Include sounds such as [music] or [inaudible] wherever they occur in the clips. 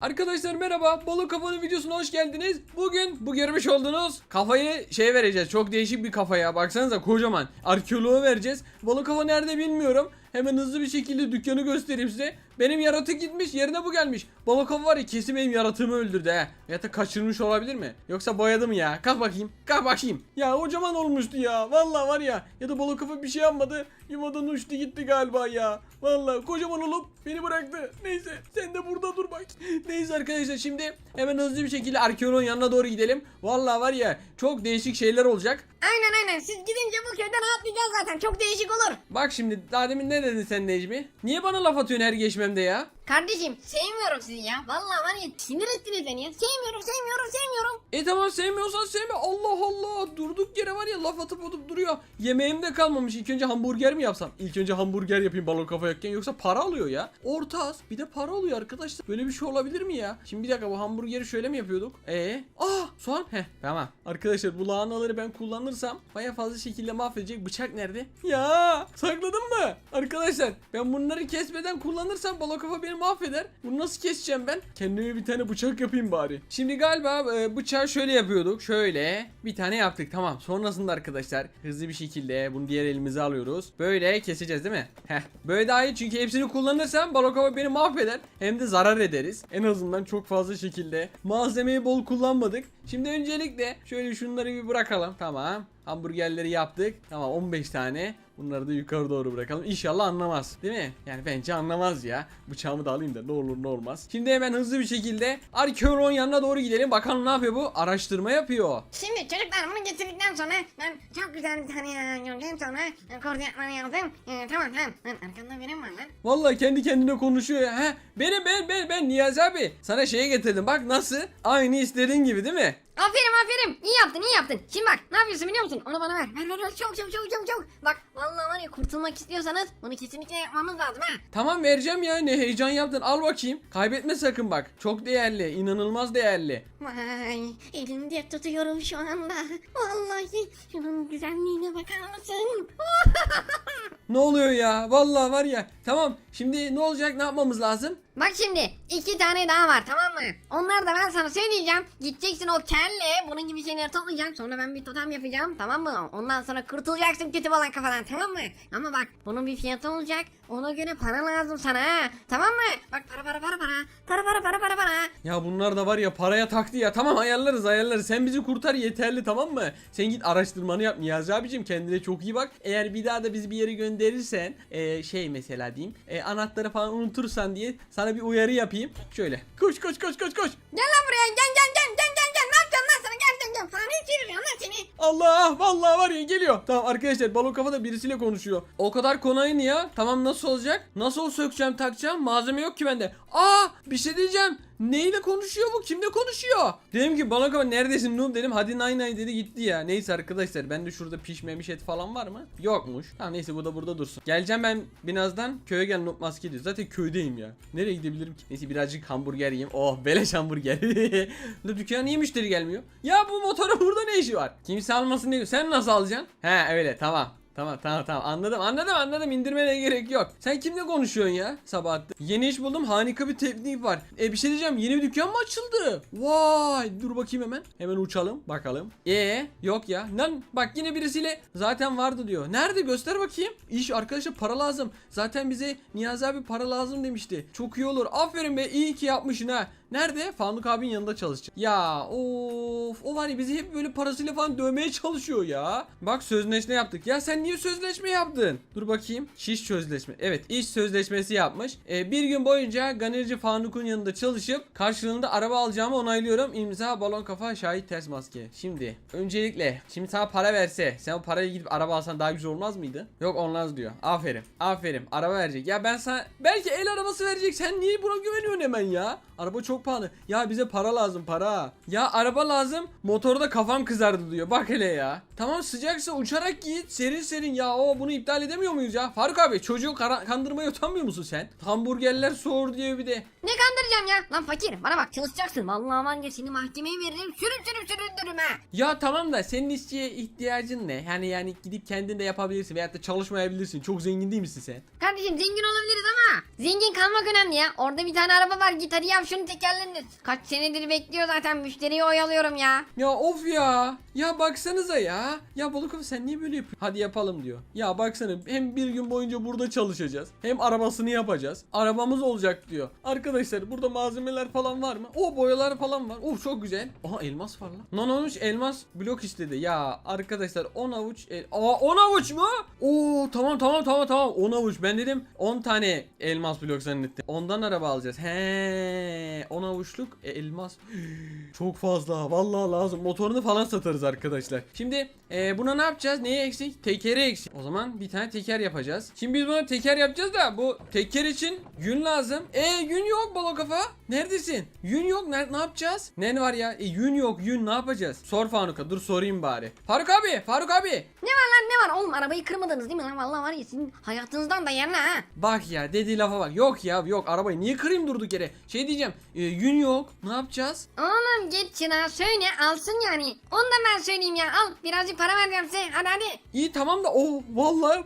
Arkadaşlar merhaba. Balık kafanın videosuna hoş geldiniz. Bugün bu görmüş olduğunuz kafayı şey vereceğiz. Çok değişik bir kafaya. Baksanıza kocaman. Arkeoloğa vereceğiz. Balık kafa nerede bilmiyorum. Hemen hızlı bir şekilde dükkanı göstereyim size. Benim yaratık gitmiş yerine bu gelmiş. Balık kafa var ya kesin benim yaratığımı öldürdü he. Ya da kaçırmış olabilir mi? Yoksa boyadı mı ya? Kalk bakayım. Kalk bakayım. Ya kocaman olmuştu ya. Vallahi var ya. Ya da balık kafa bir şey yapmadı. Yuvadan uçtu gitti galiba ya. Vallahi kocaman olup beni bıraktı. Neyse sen de burada dur bak. [laughs] Neyse arkadaşlar şimdi hemen hızlı bir şekilde arkeoloğun yanına doğru gidelim. Vallahi var ya çok değişik şeyler olacak. Aynen aynen siz gidince bu köyden atlayacağız zaten çok değişik olur. Bak şimdi daha demin ne dedin sen Necmi? Niye bana laf atıyorsun her geçmemde ya? Kardeşim sevmiyorum sizi ya. Vallahi var ya sinir ettiniz beni ya. Sevmiyorum sevmiyorum sevmiyorum. E tamam sevmiyorsan sevme. Allah Allah. Durduk yere var ya laf atıp atıp duruyor. Yemeğim de kalmamış. İlk önce hamburger mi yapsam? İlk önce hamburger yapayım balon kafa yokken yoksa para alıyor ya. Orta az. Bir de para alıyor arkadaşlar. Böyle bir şey olabilir mi ya? Şimdi bir dakika bu hamburgeri şöyle mi yapıyorduk? E, ah soğan. Heh tamam. Arkadaşlar bu lahanaları ben kullanırsam baya fazla şekilde mahvedecek. Bıçak nerede? Ya sakladın mı? Arkadaşlar ben bunları kesmeden kullanırsam balon kafa beni mahveder. Bunu nasıl keseceğim ben? Kendime bir tane bıçak yapayım bari. Şimdi galiba e, bıçağı şöyle yapıyorduk. Şöyle bir tane yaptık. Tamam. Sonrasında arkadaşlar hızlı bir şekilde bunu diğer elimize alıyoruz. Böyle keseceğiz değil mi? Heh. Böyle daha iyi çünkü hepsini kullanırsam balokova beni mahveder. Hem de zarar ederiz. En azından çok fazla şekilde. Malzemeyi bol kullanmadık. Şimdi öncelikle şöyle şunları bir bırakalım. Tamam. Hamburgerleri yaptık. Tamam 15 tane. Bunları da yukarı doğru bırakalım. İnşallah anlamaz. Değil mi? Yani bence anlamaz ya. Bıçağımı da alayım da ne olur ne olmaz. Şimdi hemen hızlı bir şekilde arkeoloğun yanına doğru gidelim. Bakalım ne yapıyor bu? Araştırma yapıyor. Şimdi çocuklar bunu getirdikten sonra ben çok güzel bir tane ya gördüm sonra e, koordinatları yazdım. E, tamam tamam. Lan arkamda benim var lan. Vallahi kendi kendine konuşuyor ya. He, benim ben ben ben Niyazi abi. Sana şeye getirdim. Bak nasıl? Aynı istediğin gibi değil mi? Aferin aferin. İyi yaptın iyi yaptın. Şimdi bak ne yapıyorsun biliyor musun? Onu bana ver. Ver ver ver çok çok çok çok çok. Bak vallahi var ya kurtulmak istiyorsanız bunu kesinlikle yapmamız lazım ha. Tamam vereceğim ya. Ne heyecan yaptın. Al bakayım. Kaybetme sakın bak. Çok değerli. inanılmaz değerli. Vay elimde tutuyorum şu anda. Vallahi şunun güzelliğine bakar mısın? [laughs] Ne oluyor ya? Vallahi var ya. Tamam. Şimdi ne olacak? Ne yapmamız lazım? Bak şimdi iki tane daha var tamam mı? Onları da ben sana söyleyeceğim. Gideceksin o kelle bunun gibi şeyleri toplayacaksın. Sonra ben bir totem yapacağım tamam mı? Ondan sonra kurtulacaksın kötü balan kafadan tamam mı? Ama bak bunun bir fiyatı olacak. Ona göre para lazım sana ha. Tamam mı? Bak para para para para. Para para para para para. Ya bunlar da var ya paraya taktı ya. Tamam ayarlarız ayarlarız. Sen bizi kurtar yeterli tamam mı? Sen git araştırmanı yap Niyazi abicim. Kendine çok iyi bak. Eğer bir daha da bizi bir yere gönderirsen e, şey mesela diyeyim. E, anahtarı falan unutursan diye sana bir uyarı yapayım. Şöyle. Koş koş koş koş koş. Gel lan buraya gel gel gel gel gel gel. Ne yapacaksın lan sana gel gel gel. Fare çeviriyorum lan seni. Allah vallahi var ya geliyor. Tamam arkadaşlar balon kafada birisiyle konuşuyor. O kadar konayın ya. Tamam nasıl olacak? Nasıl sökeceğim takacağım? Malzeme yok ki bende. Aa bir şey diyeceğim. Neyle konuşuyor bu? Kimle konuşuyor? Dedim ki balon kafa neredesin Noob dedim. Hadi nay nay dedi gitti ya. Neyse arkadaşlar ben de şurada pişmemiş et falan var mı? Yokmuş. Tamam neyse bu da burada dursun. Geleceğim ben birazdan köye gel Noob maske diyor. Zaten köydeyim ya. Nereye gidebilirim ki? Neyse birazcık hamburger yiyeyim. Oh beleş hamburger. [laughs] La dükkana niye müşteri gelmiyor? Ya bu motorun burada ne işi var? Kimse almasın diyor. Sen nasıl alacaksın? He öyle tamam. Tamam tamam tamam anladım anladım anladım indirmene gerek yok. Sen kimle konuşuyorsun ya sabahtı? Yeni iş buldum harika bir teknik var. E bir şey diyeceğim yeni bir dükkan mı açıldı? Vay dur bakayım hemen. Hemen uçalım bakalım. E yok ya. Lan bak yine birisiyle zaten vardı diyor. Nerede göster bakayım. İş arkadaşlar para lazım. Zaten bize Niyazi abi para lazım demişti. Çok iyi olur. Aferin be iyi ki yapmışsın ha. Nerede? Fanuk abinin yanında çalışacak. Ya of o var ya bizi hep böyle parasıyla falan dövmeye çalışıyor ya. Bak sözleşme yaptık. Ya sen niye sözleşme yaptın? Dur bakayım. İş sözleşme. Evet iş sözleşmesi yapmış. Ee, bir gün boyunca Ganirci Fanuk'un yanında çalışıp karşılığında araba alacağımı onaylıyorum. İmza balon kafa şahit ters maske. Şimdi öncelikle şimdi sana para verse sen o parayı gidip araba alsan daha güzel olmaz mıydı? Yok olmaz diyor. Aferin. Aferin. Araba verecek. Ya ben sana belki el arabası verecek. Sen niye buna güveniyorsun hemen ya? Araba çok pahalı. Ya bize para lazım para. Ya araba lazım. Motorda kafam kızardı diyor. Bak hele ya. Tamam sıcaksa uçarak git. Serin serin ya. O bunu iptal edemiyor muyuz ya? Faruk abi çocuğu kandırmaya utanmıyor musun sen? Hamburgerler soğur diye bir de. Ne kandıracağım ya? Lan fakir bana bak çalışacaksın. Vallahi var ya seni mahkemeye veririm. Sürüm sürüm süründürüm ha. Ya tamam da senin işçiye ihtiyacın ne? Yani yani gidip kendin de yapabilirsin veyahut da çalışmayabilirsin. Çok zengin değil misin sen? Kardeşim zengin olabiliriz ama zengin kalmak önemli ya. Orada bir tane araba var git hadi yap şunu teker geldiniz. Kaç senedir bekliyor zaten müşteriyi oyalıyorum ya. Ya of ya. Ya baksanıza ya. Ya Balıkov sen niye böyle yapıyorsun? Hadi yapalım diyor. Ya baksana hem bir gün boyunca burada çalışacağız. Hem arabasını yapacağız. Arabamız olacak diyor. Arkadaşlar burada malzemeler falan var mı? O boyalar falan var. Of çok güzel. Aha elmas var lan. Non olmuş elmas blok istedi. Ya arkadaşlar 10 avuç el... Aa 10 avuç mu? Oo tamam tamam tamam tamam 10 avuç. Ben dedim 10 tane elmas blok zannettim. Ondan araba alacağız. He 10 avuçluk e, elmas. [gasps] Çok fazla. Vallahi lazım. Motorunu falan satarız arkadaşlar. Şimdi e, buna ne yapacağız? Neye eksik? Tekeri eksik. O zaman bir tane teker yapacağız. Şimdi biz buna teker yapacağız da bu teker için yün lazım. E yün yok balo kafa. Neredesin? Yün yok. Ne, ne yapacağız? Ne var ya? E, yün yok. Yün ne yapacağız? Sor Faruk'a. Dur sorayım bari. Faruk abi. Faruk abi. Ne var lan ne var oğlum arabayı kırmadınız değil mi lan? Vallahi var ya sizin hayatınızdan da yerine ha. Bak ya dediği lafa bak. Yok ya yok arabayı niye kırayım durduk yere? Şey diyeceğim. e, yün yok. Ne yapacağız? Oğlum git Çınar söyle alsın yani. Onu da ben söyleyeyim ya al birazcık para vereceğim size hadi hadi. İyi tamam da o vallahi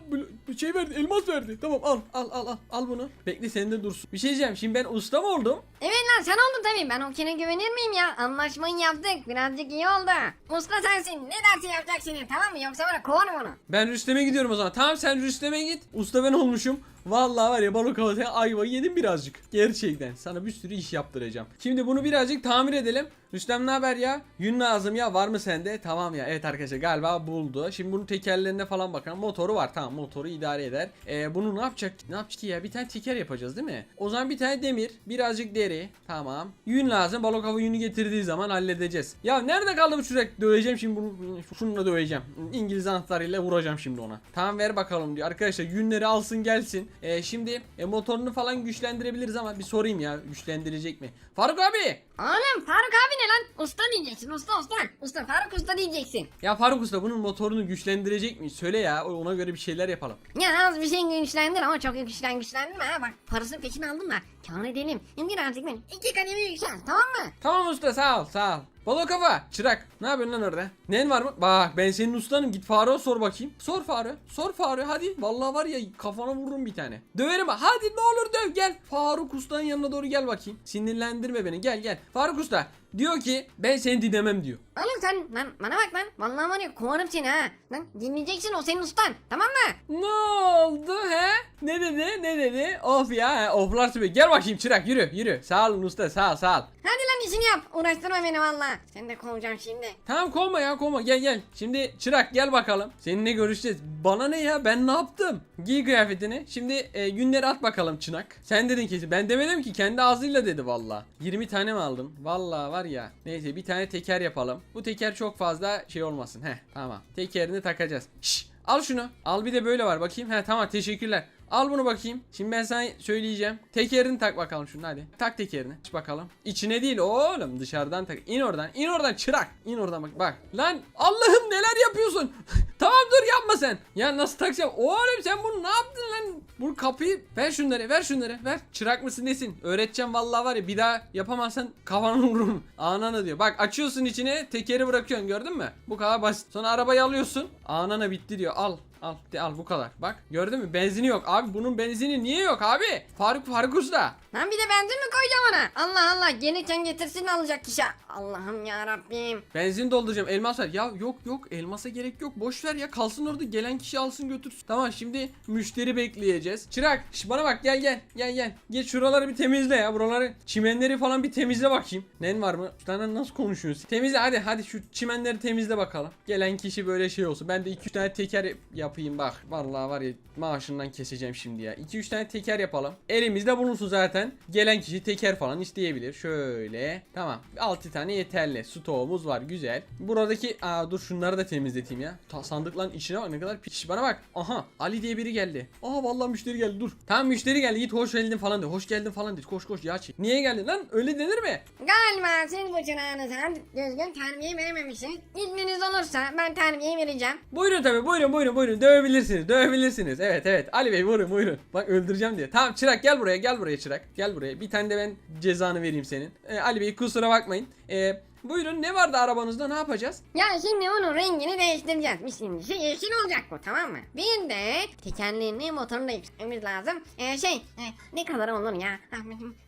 bir şey verdi elmas verdi. Tamam al al al al al bunu. Bekle sende dursun. Bir şey diyeceğim şimdi ben usta mı oldum? Evet lan sen oldun tabii ben o kene güvenir miyim ya? Anlaşmayı yaptık birazcık iyi oldu. Usta sensin ne derse yapacaksın tamam mı yoksa bana kovarım onu. Ben Rüstem'e gidiyorum o zaman. Tamam sen Rüstem'e git. Usta ben olmuşum. Vallahi var ya balık havası ayva yedim birazcık. Gerçekten. Sana bir sürü iş yaptıracağım. Şimdi bunu birazcık tamir edelim. Rüstem ne haber ya? Yün lazım ya var mı sende? Tamam ya evet arkadaşlar galiba buldu. Şimdi bunun tekerlerine falan bakalım. Motoru var tamam motoru idare eder. Ee, bunu ne yapacak? Ne yapacak ya? Bir tane teker yapacağız değil mi? O zaman bir tane demir, birazcık deri. Tamam. Yün lazım. Balık hava yünü getirdiği zaman halledeceğiz. Ya nerede kaldı bu çocuk? Döveceğim şimdi bunu. Şununla döveceğim. İngiliz anahtarıyla vuracağım şimdi ona. Tamam ver bakalım diyor. Arkadaşlar yünleri alsın gelsin. Ee, şimdi e, motorunu falan güçlendirebiliriz ama bir sorayım ya güçlendirecek mi? Faruk abi. Oğlum Faruk abi ne lan? Usta diyeceksin usta usta. Usta Faruk usta diyeceksin. Ya Faruk Usta bunun motorunu güçlendirecek mi? Söyle ya ona göre bir şeyler yapalım. Ya az bir şey güçlendir ama çok güçlen güçlendirme ha bak parasını peşin aldım da kâr edelim. Birazcık ben iki kademe yüksel tamam mı? Tamam usta sağ ol sağ ol. Balo kafa çırak ne yapıyorsun lan orada? Nen var mı? Bak ben senin ustanım git Faruk'a sor bakayım. Sor Faruk sor Faruk hadi. Vallahi var ya kafana vururum bir tane. Döverim ha. hadi ne olur döv gel. Faruk ustanın yanına doğru gel bakayım. Sinirlendirme beni gel gel. Faruk usta diyor ki ben seni dinlemem diyor. Oğlum sen lan bana bak lan. Vallahi var ya kovarım seni ha. Lan dinleyeceksin o senin ustan tamam mı? Ne oldu he? Ne dedi ne dedi? Of ya he, oflar süper. Gel bakayım çırak yürü yürü. Sağ olun usta sağ ol sağ ol. Hadi lan işini yap. Uğraştırma beni valla. Seni de kovacağım şimdi. Tamam kovma ya kovma gel gel. Şimdi çırak gel bakalım. Seninle görüşeceğiz. Bana ne ya ben ne yaptım? Giy kıyafetini. Şimdi e, günleri at bakalım çınak. Sen dedin kesin. Ben demedim ki kendi ağzıyla dedi valla. 20 tane mi aldın? Valla var ya. Neyse bir tane teker yapalım. Bu teker çok fazla şey olmasın. Heh tamam. Tekerini takacağız. Şş, al şunu. Al bir de böyle var bakayım. He tamam teşekkürler. Al bunu bakayım. Şimdi ben sana söyleyeceğim. Tekerini tak bakalım şunu hadi. Tak tekerini. Aç bakalım. İçine değil oğlum dışarıdan tak. İn oradan. İn oradan çırak. İn oradan bak. Bak. Lan Allah'ım neler yapıyorsun? [laughs] tamam dur yapma sen. Ya nasıl takacağım? Oğlum sen bunu ne yaptın lan? Bu kapıyı ver şunları ver şunları ver. Çırak mısın nesin? Öğreteceğim vallahi var ya bir daha yapamazsan kafanı vururum. Anana diyor. Bak açıyorsun içine tekeri bırakıyorsun gördün mü? Bu kadar basit. Sonra arabayı alıyorsun. Anana bitti diyor. Al. Al de al bu kadar. Bak gördün mü? Benzini yok. Abi bunun benzini niye yok abi? Faruk Faruk Usta. Lan bir de benzin mi koyacağım ona? Allah Allah gelirken getirsin alacak kişi. Allah'ım ya Rabbim. Benzin dolduracağım. Elmas ver. Ya yok yok elmasa gerek yok. Boş ver ya. Kalsın orada. Gelen kişi alsın götürsün. Tamam şimdi müşteri bekleyeceğiz. Çırak şş, bana bak gel gel. Gel gel. Git şuraları bir temizle ya. Buraları çimenleri falan bir temizle bakayım. Nen var mı? Sana nasıl konuşuyorsun? Temizle hadi hadi şu çimenleri temizle bakalım. Gelen kişi böyle şey olsun. Ben de 2-3 tane teker yapayım bak. Vallahi var ya maaşından keseceğim şimdi ya. 2-3 tane teker yapalım. Elimizde bulunsun zaten. Gelen kişi teker falan isteyebilir. Şöyle. Tamam. 6 tane yeterli. Stoğumuz var. Güzel. Buradaki aa dur şunları da temizleteyim ya. Ta sandıkların içine bak ne kadar pis. Bana bak. Aha Ali diye biri geldi. Aha vallahi müşteri geldi. Dur. Tamam müşteri geldi. Git hoş geldin falan de. Hoş geldin falan de. Koş koş ya çek. Niye geldin lan? Öyle denir mi? Galiba siz bu çırağınıza düzgün terbiye verememişsiniz. İzniniz olursa ben terbiye vereceğim. Buyurun tabi buyurun buyurun buyurun dövebilirsiniz dövebilirsiniz. Evet evet. Ali Bey buyurun buyurun. Bak öldüreceğim diye tamam çırak gel buraya gel buraya çırak. Gel buraya. Bir tane de ben cezanı vereyim senin. Ee, Ali Bey kusura bakmayın. Ee, Buyurun ne vardı arabanızda ne yapacağız? Ya şimdi onun rengini değiştireceğiz. Biz şimdi şey yeşil olacak bu tamam mı? Bir de tekerleğini motorunu değiştirmemiz lazım. Ee, şey e, ne kadar olur ya?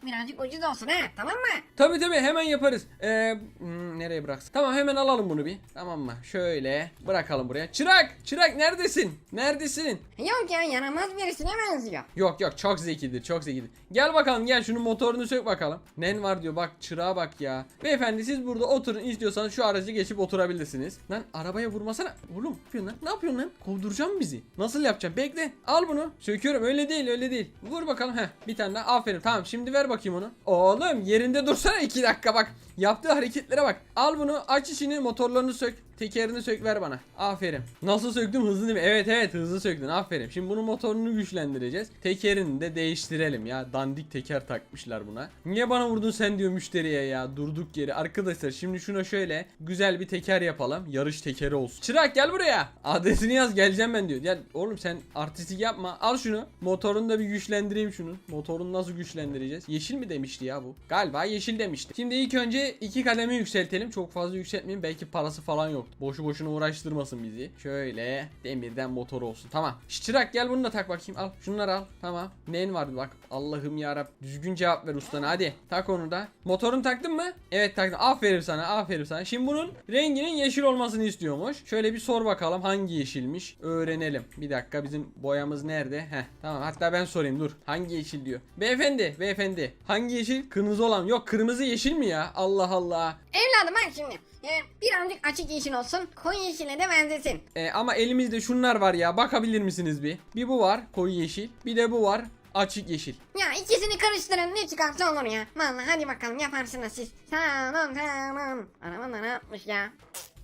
Birazcık ucuz olsun ha tamam mı? Tabi tabi hemen yaparız. Ee, hmm, nereye bıraksın? Tamam hemen alalım bunu bir. Tamam mı? Şöyle bırakalım buraya. Çırak! Çırak neredesin? Neredesin? Yok ya yaramaz birisine benziyor. Yok yok çok zekidir çok zekidir. Gel bakalım gel şunun motorunu sök bakalım. Nen var diyor bak çırağa bak ya. Beyefendi siz burada oturun istiyorsanız şu aracı geçip oturabilirsiniz. Lan arabaya vurmasana. Oğlum ne yapıyorsun lan? Ne yapıyorsun lan? Kovduracağım bizi. Nasıl yapacağım? Bekle. Al bunu. Söküyorum öyle değil öyle değil. Vur bakalım. Heh bir tane daha. Aferin tamam şimdi ver bakayım onu. Oğlum yerinde dursana iki dakika bak. Yaptığı hareketlere bak. Al bunu aç içini motorlarını sök. Tekerini sök ver bana. Aferin. Nasıl söktüm hızlı değil mi? Evet evet hızlı söktün. Aferin. Şimdi bunun motorunu güçlendireceğiz. Tekerini de değiştirelim ya. Dandik teker takmışlar buna. Niye bana vurdun sen diyor müşteriye ya. Durduk yeri. Arkadaşlar şimdi şuna şöyle güzel bir teker yapalım. Yarış tekeri olsun. Çırak gel buraya. Adresini yaz geleceğim ben diyor. Gel oğlum sen artistik yapma. Al şunu. Motorunu da bir güçlendireyim şunu. Motorunu nasıl güçlendireceğiz? Yeşil mi demişti ya bu? Galiba yeşil demişti. Şimdi ilk önce iki kademe yükseltelim. Çok fazla yükseltmeyin. Belki parası falan yok. Boşu boşuna uğraştırmasın bizi. Şöyle demirden motor olsun. Tamam. Çırak gel bunu da tak bakayım. Al şunları al. Tamam. Neyin vardı bak. Allah'ım ya Düzgün cevap ver ustana hadi. Tak onu da. Motorunu taktın mı? Evet taktım. Aferin sana. Aferin sana. Şimdi bunun renginin yeşil olmasını istiyormuş. Şöyle bir sor bakalım hangi yeşilmiş. Öğrenelim. Bir dakika bizim boyamız nerede? Heh tamam. Hatta ben sorayım dur. Hangi yeşil diyor. Beyefendi, beyefendi. Hangi yeşil? Kırmızı olan. Yok kırmızı yeşil mi ya? Allah Allah. Evladım bak şimdi. Ee, birazcık açık yeşil olsun. Koyu yeşile de benzesin. E, ama elimizde şunlar var ya bakabilir misiniz bir? Bir bu var koyu yeşil. Bir de bu var açık yeşil. Ya ikisini karıştırın ne çıkarsa olur ya. Vallahi hadi bakalım yaparsınız siz. Tamam tamam. Arabam da ne yapmış ya?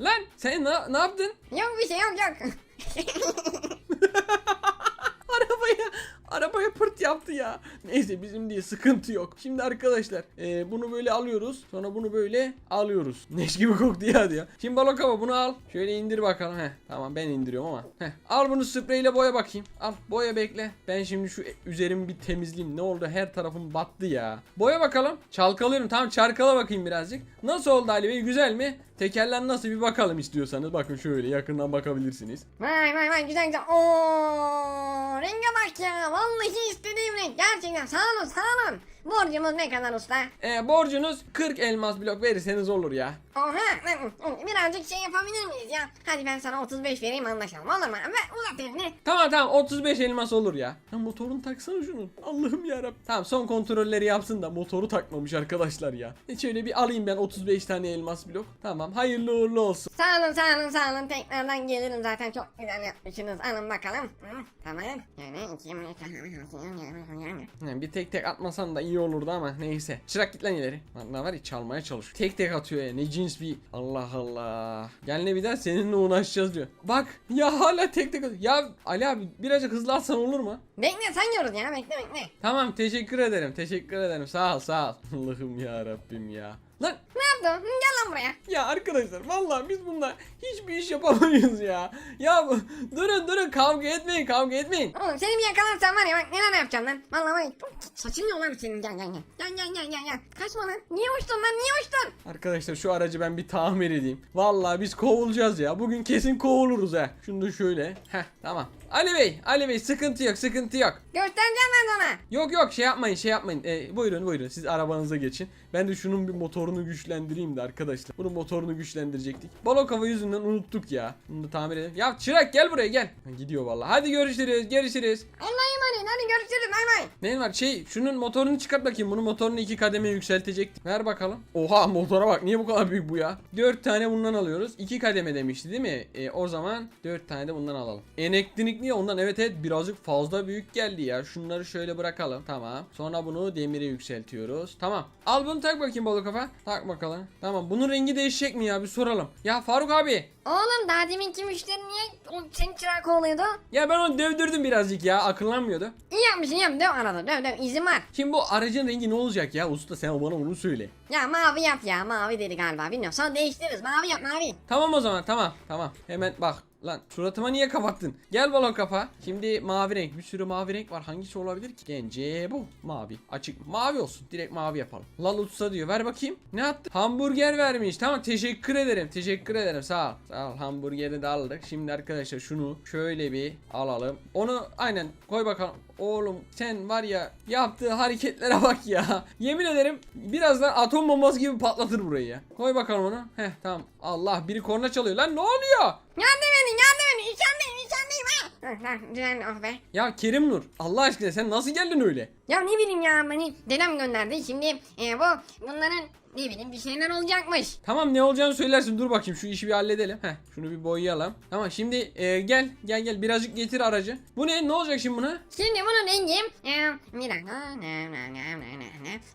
Lan sen ne, ne yaptın? Yok bir şey yok yok. [laughs] Arabaya pırt yaptı ya. Neyse bizim diye sıkıntı yok. Şimdi arkadaşlar e, bunu böyle alıyoruz. Sonra bunu böyle alıyoruz. [laughs] Neş gibi koktu ya diyor. Şimdi balok hava bunu al. Şöyle indir bakalım. Heh, tamam ben indiriyorum ama. Heh, al bunu spreyle boya bakayım. Al boya bekle. Ben şimdi şu üzerimi bir temizleyeyim. Ne oldu her tarafım battı ya. Boya bakalım. Çalkalıyorum. Tamam çarkala bakayım birazcık. Nasıl oldu Ali Bey güzel mi? Tekerler nasıl bir bakalım istiyorsanız. Bakın şöyle yakından bakabilirsiniz. Vay vay vay güzel güzel. Oo, renge bak ya. Vallahi istediğim. Gerçekten sağ olun sağ olun. Borcumuz ne kadar usta? E, borcunuz 40 elmas blok verirseniz olur ya. Oha birazcık şey yapabilir miyiz ya? Hadi ben sana 35 vereyim anlaşalım olur mu? Ve uzat elini. Tamam tamam 35 elmas olur ya. Ya motorunu taksana şunun. Allah'ım yarabbim. Tamam son kontrolleri yapsın da motoru takmamış arkadaşlar ya. E şöyle bir alayım ben 35 tane elmas blok. Tamam hayırlı uğurlu olsun. Sağ olun sağ olun sağ olun tekrardan gelirim zaten çok güzel yapmışsınız alın bakalım Hı, tamam yani iki Yani bir tek tek atmasan da iyi olurdu ama neyse. Çırak git lan ileri. Vallahi var ya çalmaya çalışıyor. Tek tek atıyor ya ne cins bir. Allah Allah. Gel ne bir daha seninle uğraşacağız diyor. Bak ya hala tek tek atıyor. Ya Ali abi birazcık hızlı atsan olur mu? Bekle sen yoruz ya bekle bekle Tamam teşekkür ederim. Teşekkür ederim. Sağ ol sağ ol. [laughs] Allah'ım ya Rabbim ya. Hı, Gel lan buraya Ya arkadaşlar vallahi biz bunlar hiçbir iş yapamayız ya. Ya bu- durun durun kavga etmeyin kavga etmeyin. Oğlum seni bir yakalarsam var ya bak neler yapacağım lan Vallahi var ya saçılıyor lan senin gel gel gel Gel gel gel gel gel Kaçma lan niye uçtun lan niye uçtun Arkadaşlar şu aracı ben bir tamir edeyim. Vallahi biz kovulacağız ya. Bugün kesin kovuluruz ha. Şunu da şöyle. Heh tamam. Ali Bey, Ali Bey sıkıntı yok, sıkıntı yok. Göstereceğim ben sana Yok yok şey yapmayın, şey yapmayın. Ee, buyurun buyurun siz arabanıza geçin. Ben de şunun bir motorunu güçlendireyim de arkadaşlar. Bunun motorunu güçlendirecektik. Balok hava yüzünden unuttuk ya. Bunu da tamir edelim. Ya Çırak gel buraya gel. Ha, gidiyor vallahi. Hadi görüşürüz, görüşürüz. Allah'a emanet hadi görüşürüz bay bay Ne var? Şey şunun motorunu çıkart bakayım. Bunun motorunu iki kademe yükseltecektik. Ver bakalım. Oha motora bak. Niye bu kadar büyük bu ya? Dört tane bundan alıyoruz. İki kademe demişti değil mi? E, o zaman dört tane de bundan alalım. Eneklinik niye ondan? Evet evet birazcık fazla büyük geldi ya. Şunları şöyle bırakalım. Tamam. Sonra bunu demire yükseltiyoruz. Tamam. Al bunu tak bakayım balık kafa. Tak bakalım. Tamam. Bunun rengi değişecek mi ya? Bir soralım. Ya Faruk abi. Oğlum daha deminki müşteri niye o senin çırağı kovalıyordu Ya ben onu dövdürdüm birazcık ya. Akıllanmıyordu. İyi yapmışsın yap döv arada döv döv izin var Şimdi bu aracın rengi ne olacak ya? Usta sen bana onu söyle. Ya mavi yap ya mavi dedi galiba bilmiyorum sonra değiştiririz mavi yap mavi Tamam o zaman tamam tamam. Hemen bak Lan suratıma niye kapattın? Gel balon kafa. Şimdi mavi renk. Bir sürü mavi renk var. Hangisi olabilir ki? Bence bu. Mavi. Açık. Mavi olsun. Direkt mavi yapalım. Lal utsa diyor. Ver bakayım. Ne attı? Hamburger vermiş. Tamam teşekkür ederim. Teşekkür ederim. Sağ ol. Sağ ol. Hamburgeri de aldık. Şimdi arkadaşlar şunu şöyle bir alalım. Onu aynen koy bakalım. Oğlum sen var ya yaptığı hareketlere bak ya. Yemin ederim birazdan atom bombası gibi patlatır burayı ya. Koy bakalım onu. Heh tamam. Allah biri korna çalıyor. Lan ne oluyor? Yardım edin yardım edin. İçerideyim içerideyim ha. Ah, lan, oh be. Ya Kerim Nur Allah aşkına sen nasıl geldin öyle? Ya ne bileyim ya beni dedem gönderdi. Şimdi e, bu bunların ne bileyim bir şeyler olacakmış. Tamam ne olacağını söylersin dur bakayım şu işi bir halledelim. Heh şunu bir boyayalım. Tamam şimdi e, gel gel gel birazcık getir aracı. Bu ne ne olacak şimdi buna? Şimdi bunun rengi e, bir dakika.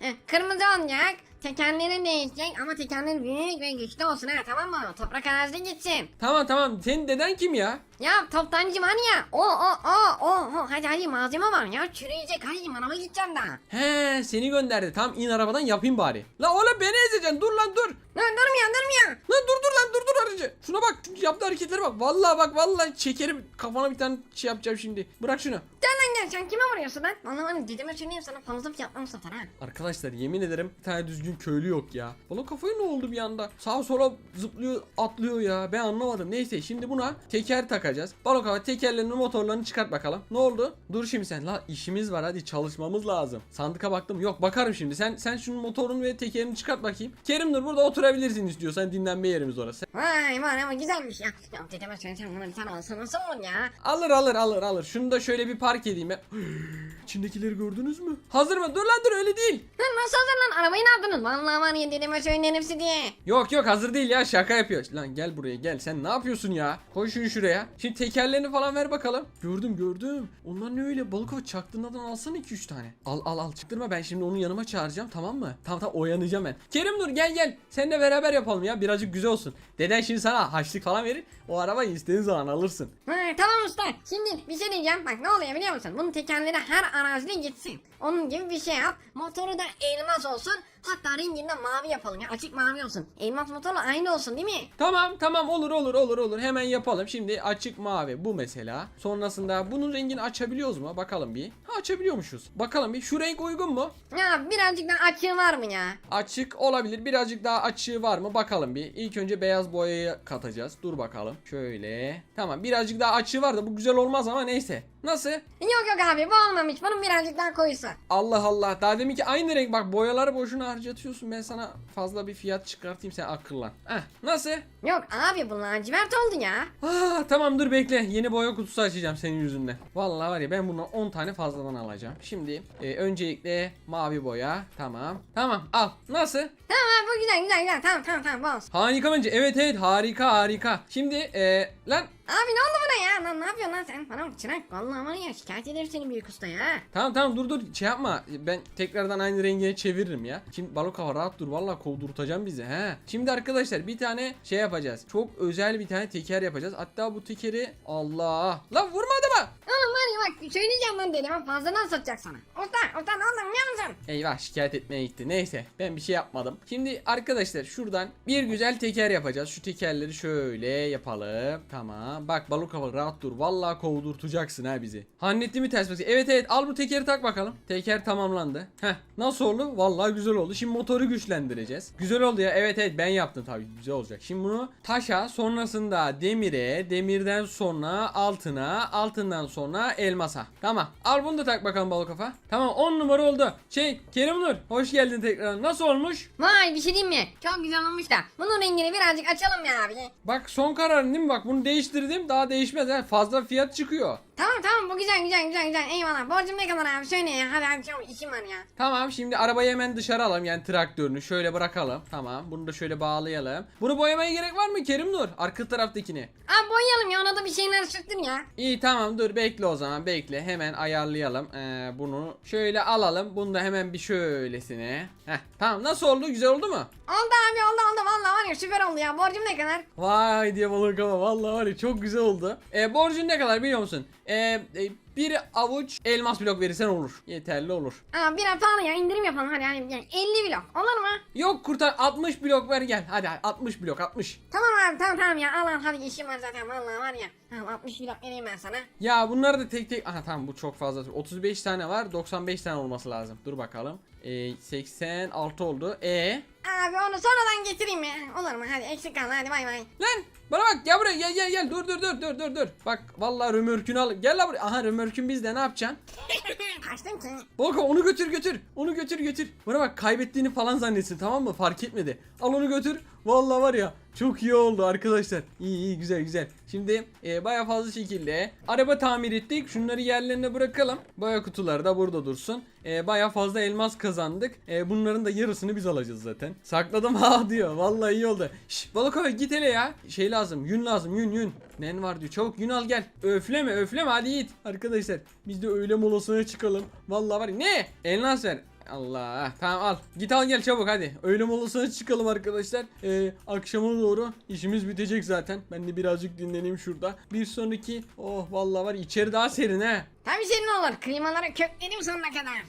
E, kırmızı olacak. Tekerleri değişecek ama tekerleri büyük ve güçlü olsun ha tamam mı? Toprak arazide gitsin. Tamam tamam senin deden kim ya? Ya toptancı var ya. O o o o o. Hadi hadi malzeme var ya. Çürüyecek. Hadi manava gideceğim daha. He seni gönderdi. Tam in arabadan yapayım bari. La oğlum beni ezeceksin dur lan dur. Lan durmuyor durmuyor. Lan dur dur lan dur dur aracı. Şuna bak şu yaptığı hareketlere bak. Vallahi bak vallahi çekerim kafana bir tane şey yapacağım şimdi. Bırak şunu. Gel lan gel sen kime vuruyorsun lan? Vallahi hani dedeme söyleyeyim sana fazla yapmam satar ha. Arkadaşlar yemin ederim bir tane düzgün köylü yok ya. Bana kafayı ne oldu bir anda? Sağa sola zıplıyor atlıyor ya. Ben anlamadım. Neyse şimdi buna teker takacağız. Balon kafa tekerlerini motorlarını çıkart bakalım. Ne oldu? Dur şimdi sen. La işimiz var hadi çalışmamız lazım. Sandıka baktım. Yok bakarım şimdi. Sen sen şunun motorunu ve tekerini çıkart bakayım. Kerim dur burada oturabilirsin istiyorsan dinlenme yerimiz orası. Vay vay ama güzelmiş ya. Ya dedeme söylesem bana bir tane alsana nasıl olur ya? Alır alır alır alır. Şunu da şöyle bir park edeyim ben. [gasps] İçindekileri gördünüz mü? Hazır mı? Dur lan dur öyle değil. Lan nasıl hazır lan? Arabayı ne yaptınız? Vallahi var ya dedeme söyleyin hepsi diye. Yok yok hazır değil ya şaka yapıyor. Lan gel buraya gel sen ne yapıyorsun ya? Koy şunu şuraya. Şimdi tekerlerini falan ver bakalım. Gördüm gördüm. Onlar ne öyle balık o çaktığından alsana 2-3 tane. Al al al çıktırma ben şimdi onu yanıma çağıracağım tamam mı? Tamam tamam oyanacağım ben. Kerim dur gel gel. Seninle beraber yapalım ya birazcık güzel olsun. Deden şimdi sana haçlık falan verir. O arabayı istediğin zaman alırsın. Ha, tamam usta. Şimdi bir şey diyeceğim. Bak ne oluyor biliyor musun? Bunun tekerleri her arazide gitsin. Onun gibi bir şey yap. Motoru da elmas olsun. Hatta renginden mavi yapalım ya. Açık mavi olsun. Elmas motorla aynı olsun değil mi? Tamam tamam olur olur olur olur hemen yapalım. Şimdi açık mavi bu mesela. Sonrasında bunun rengini açabiliyoruz mu? Bakalım bir. Ha açabiliyormuşuz. Bakalım bir şu renk uygun mu? Ya birazcık daha açığı var mı ya? Açık olabilir. Birazcık daha açığı var mı? Bakalım bir. İlk önce beyaz boyayı katacağız. Dur bakalım. Şöyle. Tamam birazcık daha açığı var da bu güzel olmaz ama neyse. Nasıl? Yok yok abi bu olmamış. Bunun birazcık daha koyusu. Allah Allah. Daha demin ki aynı renk. Bak boyaları boşuna harcatıyorsun. Ben sana fazla bir fiyat çıkartayım sen akıllan. Heh. Nasıl? Yok abi bu lacivert oldu ya. Ah, tamam dur bekle. Yeni boya kutusu açacağım senin yüzünden. Vallahi var ya ben bundan 10 tane fazladan alacağım. Şimdi e, öncelikle mavi boya. Tamam. Tamam al. Nasıl? Tamam bu güzel güzel güzel. Tamam tamam tamam bu olsun. Harika bence. Evet evet harika harika. Şimdi e, lan Abi ne oldu buna ya? Lan ne yapıyorsun lan sen? Bana bak çırak. Vallahi var ya şikayet ederim seni büyük usta ya. Tamam tamam dur dur şey yapma. Ben tekrardan aynı rengine çeviririm ya. Şimdi balık hava rahat dur. Vallahi kovdurtacağım bizi he. Şimdi arkadaşlar bir tane şey yapacağız. Çok özel bir tane teker yapacağız. Hatta bu tekeri Allah. Lan vurma adama. Oğlum var ya bak söyleyeceğim lan dedim. Fazladan satacak sana. Usta usta ne oldu biliyor musun? Eyvah şikayet etmeye gitti. Neyse ben bir şey yapmadım. Şimdi arkadaşlar şuradan bir güzel teker yapacağız. Şu tekerleri şöyle yapalım. Tamam. Bak balık hava rahat dur. Vallahi kovdurtacaksın ha bizi. Hannetti mi ters bakıyor? Evet evet al bu tekeri tak bakalım. Teker tamamlandı. Heh nasıl oldu? Vallahi güzel oldu. Şimdi motoru güçlendireceğiz. Güzel oldu ya. Evet evet ben yaptım tabii. Güzel olacak. Şimdi bunu taşa sonrasında demire demirden sonra altına altından sonra elmasa. Tamam. Al bunu da tak bakalım balık kafa. Tamam 10 numara oldu. Şey Kerim Nur hoş geldin tekrar. Nasıl olmuş? Vay bir şey diyeyim mi? Çok güzel olmuş da. Bunun rengini birazcık açalım ya abi. Bak son kararın değil mi? Bak bunu değiştirdim. Daha değişmez. ha. Fazla fiyat çıkıyor. Tamam tamam bu güzel güzel güzel güzel. Eyvallah. Borcum ne kadar abi? Söyle ya. Hadi abi çok işim var ya. Tamam şimdi arabayı hemen dışarı alalım. Yani traktörünü şöyle bırakalım. Tamam bunu da şöyle bağlayalım. Bunu boyamaya gerek var mı Kerim Nur? Arka taraftakini. Abi boyayalım ya. Ona da bir şeyler sürttün ya. İyi tamam dur bekle o zaman bekle. Hemen ayarlayalım. Ee, bunu şöyle alalım. Bunu da hemen bir şöylesine. Heh, tamam nasıl oldu? Güzel oldu mu? Oldu abi oldu oldu. Vallahi var ya süper oldu ya. Borcum ne kadar? Vay diye balık ama vallahi var ya çok güzel oldu. Ee, borcun ne kadar biliyor musun? Ee, e, bir avuç elmas blok verirsen olur. Yeterli olur. Aa biraz pahalı ya indirim yapalım hadi yani, yani 50 blok olur mu? Yok kurtar 60 blok ver gel. Hadi 60 blok 60. Tamam abi tamam tamam ya al al hadi işim var zaten vallahi var ya. Tamam 60 blok vereyim ben sana. Ya bunları da tek tek... Aha tamam bu çok fazla. 35 tane var 95 tane olması lazım. Dur bakalım. Ee, 86 oldu. E Abi onu sonradan getireyim ya. Olur mu hadi eksik kalma hadi bay bay. Lan bana bak gel buraya gel gel gel dur dur dur dur dur dur. Bak vallahi römörkünü al. Gel la buraya. Aha römörkün bizde ne yapacaksın? [laughs] Kaçtım ki. Volkan onu götür götür. Onu götür götür. Bana bak kaybettiğini falan zannetsin tamam mı? Fark etmedi. Al onu götür. Vallahi var ya çok iyi oldu arkadaşlar. İyi iyi güzel güzel. Şimdi e, baya fazla şekilde araba tamir ettik. Şunları yerlerine bırakalım. Baya kutuları da burada dursun. E, baya fazla elmas kazandık. E, bunların da yarısını biz alacağız zaten. Sakladım [laughs] ha diyor. Vallahi iyi oldu. Şş, balık abi git hele ya. Şey lazım. Yün lazım. Yün yün. Nen var diyor. Çabuk yün al gel. Öfleme öfleme hadi git. Arkadaşlar biz de öğle molasına çıkalım. Vallahi var ya. Ne? Elmas ver. Allah. Tamam al. Git al gel çabuk hadi. Öğle molasına çıkalım arkadaşlar. Ee, akşama doğru işimiz bitecek zaten. Ben de birazcık dinleneyim şurada. Bir sonraki oh vallahi var içeri daha serin he. Tabii senin olur. Klimaları kökledim sonuna kadar.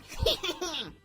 [laughs]